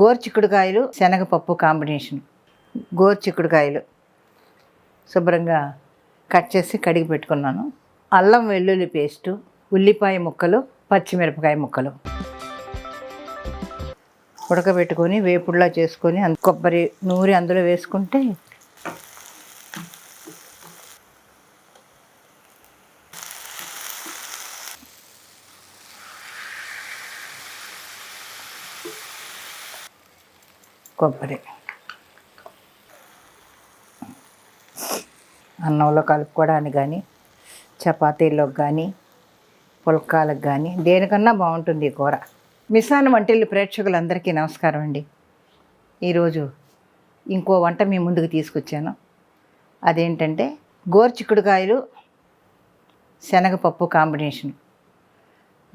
గోర్చిక్కుడుకాయలు శనగపప్పు కాంబినేషన్. గోర్చిక్కుడుకాయలు శుభ్రంగా కట్ చేసి కడిగి పెట్టుకున్నాను. అల్లం వెల్లుల్లి పేస్టు ఉల్లిపాయ ముక్కలు పచ్చిమిరపకాయ ముక్కలు. ఉడకబెట్టుకొని వేపుడులా చేసుకొని కొబ్బరి నూరి అందులో వేసుకుంటే కొబ్బరి. అన్నంలో కలుపుకోవడానికి కానీ చపాతీలోకి కానీ పుల్కాలకు కానీ దేనికన్నా బాగుంటుంది ఈ కూర. మిసాన్ వంటిల్లు ప్రేక్షకులందరికీ నమస్కారం అండి. ఈరోజు ఇంకో వంట మీ ముందుకు తీసుకొచ్చాను. అదేంటంటే గోర్చిక్కుడుకాయలు శనగపప్పు కాంబినేషన్.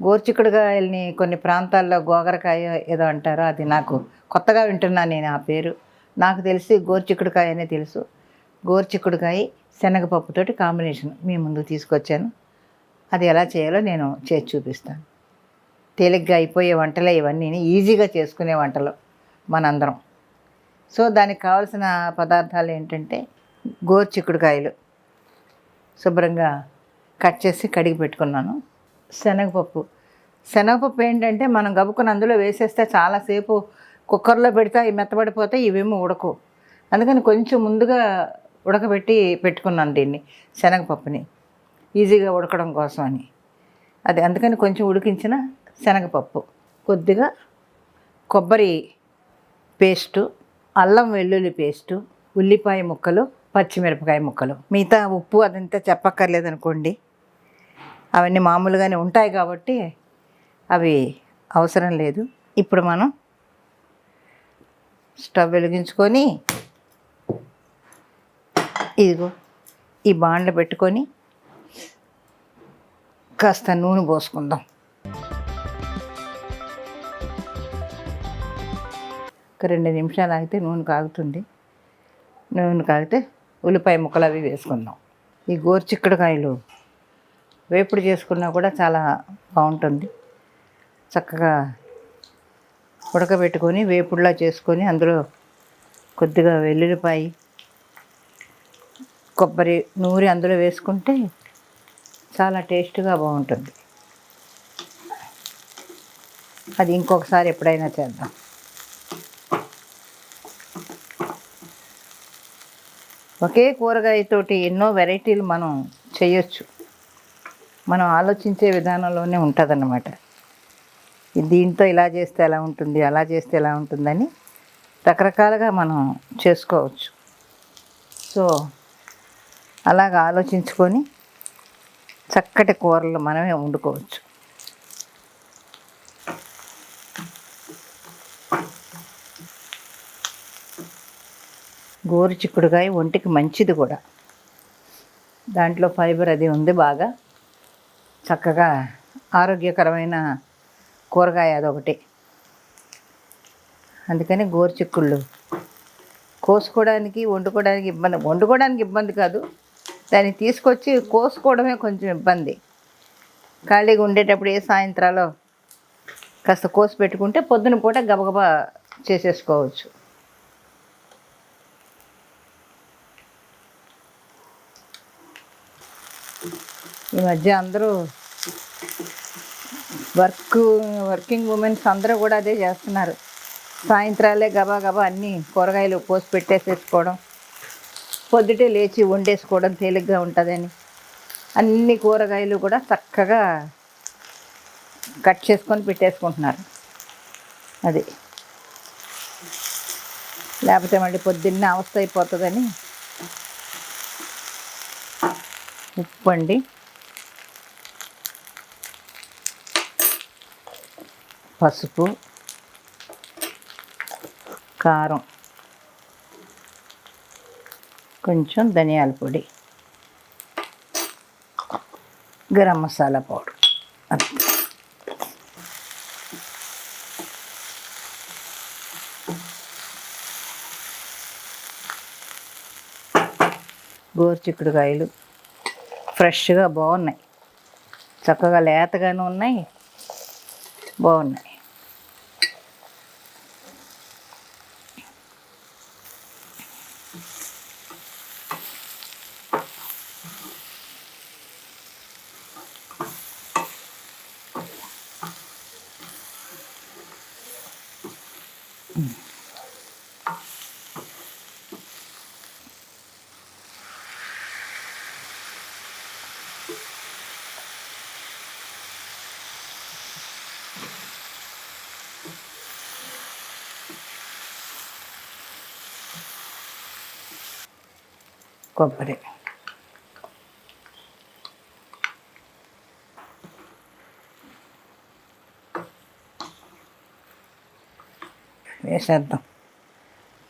గోర్చికుడుగాయల్ని కొన్ని ప్రాంతాల్లో గోగరకాయ ఏదో అంటారో అది నాకు కొత్తగా వింటున్నాను నేను ఆ పేరు. నాకు తెలిసి గోర్చికుడుకాయ అనే తెలుసు. గోర్చికుడుకాయ శనగపప్పుతోటి కాంబినేషన్ మీ ముందు తీసుకొచ్చాను. అది ఎలా చేయాలో నేను చేసి చూపిస్తాను. తేలిగ్గా అయిపోయే వంటలే ఇవన్నీ ఈజీగా చేసుకునే వంటలు మనందరం. సో దానికి కావాల్సిన పదార్థాలు ఏంటంటే గోర్చిక్కుడుకాయలు శుభ్రంగా కట్ చేసి కడిగి పెట్టుకున్నాను. శనగపప్పు. శనగపప్పు ఏంటంటే మనం గబుకుని అందులో వేసేస్తే చాలాసేపు కుక్కర్లో పెడితే అవి మెత్తబడిపోతే ఇవేమో ఉడకు. అందుకని కొంచెం ముందుగా ఉడకబెట్టి పెట్టుకున్నాను దీన్ని శనగపప్పుని. ఈజీగా ఉడకడం కోసం అని. అది అందుకని కొంచెం ఉడికించిన శనగపప్పు. కొద్దిగా కొబ్బరి పేస్టు అల్లం వెల్లుల్లి పేస్టు ఉల్లిపాయ ముక్కలు పచ్చిమిరపకాయ ముక్కలు. మిగతా ఉప్పు అదంతా చెప్పక్కర్లేదనుకోండి. అవన్నీ మామూలుగానే ఉంటాయి కాబట్టి అవి అవసరం లేదు. ఇప్పుడు మనం స్టవ్ వెలిగించుకొని ఇదిగో ఈ బాండ్లు పెట్టుకొని కాస్త నూనె పోసుకుందాం. ఒక రెండు నిమిషాలు ఆగితే నూనె కాగుతుంది. నూనె కాగితే ఉల్లిపాయ ముక్కలు అవి వేసుకుందాం. ఈ గోరుచిక్కుడుకాయలు వేపుడు చేసుకున్నా కూడా చాలా బాగుంటుంది. చక్కగా ఉడకబెట్టుకొని వేపుడులా చేసుకొని అందులో కొద్దిగా వెల్లుల్లిపాయ కొబ్బరి నూరి అందులో వేసుకుంటే చాలా టేస్ట్గా బాగుంటుంది. అది ఇంకొకసారి ఎప్పుడైనా చేద్దాం. ఒకే కూరగాయతోటి ఎన్నో వెరైటీలు మనం చేయొచ్చు. మనం ఆలోచించే విధానంలోనే ఉంటుందన్నమాట. దీంతో ఇలా చేస్తే ఎలా ఉంటుంది అలా చేస్తే ఎలా ఉంటుందని రకరకాలుగా మనం చేసుకోవచ్చు. సో అలాగ ఆలోచించుకొని చక్కటి కూరలు మనమే వండుకోవచ్చు. గోరు చిక్కుడుకాయ ఒంటికి మంచిది కూడా. దాంట్లో ఫైబర్ అది ఉంది బాగా. చక్కగా ఆరోగ్యకరమైన కూరగాయ అదొకటి. అందుకని గోరు చిక్కుళ్ళు కోసుకోవడానికి వండుకోవడానికి ఇబ్బంది వండుకోవడానికి ఇబ్బంది కాదు. దాన్ని తీసుకొచ్చి కోసుకోవడమే కొంచెం ఇబ్బంది. ఖాళీగా ఉండేటప్పుడు ఏ సాయంత్రాలో కాస్త కోసి పెట్టుకుంటే పొద్దున పూట గబగబా చేసేసుకోవచ్చు. ఈ మధ్య అందరూ వర్క్ వర్కింగ్ ఉమెన్స్ అందరూ కూడా అదే చేస్తున్నారు. సాయంత్రాలే గబా గబా అన్నీ కూరగాయలు పోసి పెట్టేసేసుకోవడం పొద్దుటే లేచి వండేసుకోవడం తేలిగ్గా ఉంటుందని. అన్ని కూరగాయలు కూడా చక్కగా కట్ చేసుకొని పెట్టేసుకుంటున్నారు. అది. లేకపోతే మళ్ళీ పొద్దున్నే అవస్థ అయిపోతుందని. ఉప్పు అండి పసుపు కారం కొంచెం ధనియాల పొడి గరం మసాలా పౌడర్. గోరుచిక్కుడుకాయలు ఫ్రెష్గా బాగున్నాయి. చక్కగా లేతగాను ఉన్నాయి. బాగున్నాయి. కొబ్బరి వేసేద్దాం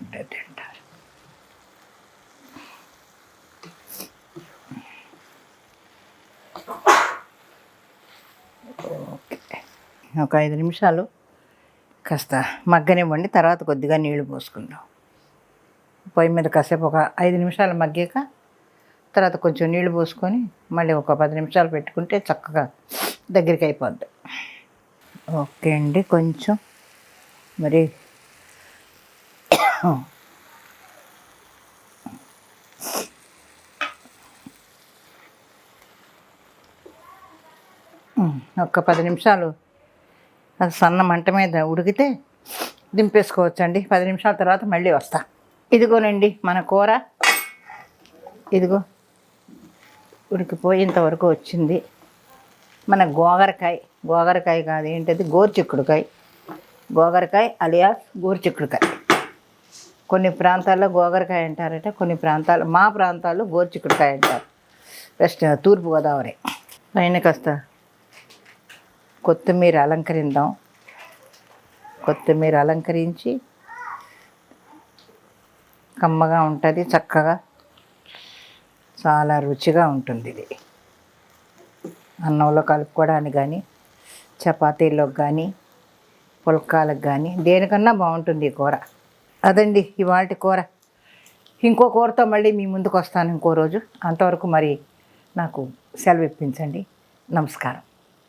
అంటే తింటారు. ఓకే. ఒక ఐదు నిమిషాలు కాస్త మగ్గనివ్వండి తర్వాత కొద్దిగా నీళ్ళు పోసుకుందాం. పొయ్యి మీద కాసేపు ఒక ఐదు నిమిషాలు మగ్గాక తర్వాత కొంచెం నీళ్ళు పోసుకొని మళ్ళీ ఒక పది నిమిషాలు పెట్టుకుంటే చక్కగా దగ్గరికి అయిపోద్ది. ఓకే అండి కొంచెం మరి ఒక పది నిమిషాలు. అది సన్న మంట మీద ఉడికితే దింపేసుకోవచ్చండి. పది నిమిషాల తర్వాత మళ్ళీ వస్తా. ఇదిగోనండి మన కూర. ఇదిగో ఉడికిపోయేంతవరకు వచ్చింది. మన గోగరకాయ. గోగరకాయ కాదు ఏంటది? గోరుచిక్కుడుకాయ. గోగరకాయ అలియాస్ గోరుచిక్కుడుకాయ. కొన్ని ప్రాంతాల్లో గోగరకాయ అంటారట కొన్ని ప్రాంతాలు మా ప్రాంతాల్లో గోరుచిక్కుడుకాయ అంటారు. వెస్ట్ తూర్పుగోదావరి. పైన కాస్త కొత్తిమీర అలంకరిద్దాం. కొత్తిమీర అలంకరించి కమ్మగా ఉంటుంది చక్కగా. చాలా రుచిగా ఉంటుంది ఇది. అన్నంలో కలుపుకోవడానికి కానీ చపాతీల్లోకి కానీ పుల్కాలకు కానీ దేనికన్నా బాగుంటుంది ఈ కూర. అదండి ఇవాళ కూర. ఇంకో కూరతో మళ్ళీ మీ ముందుకు వస్తాను ఇంకో రోజు. అంతవరకు మరి నాకు సెలవు ఇప్పించండి నమస్కారం.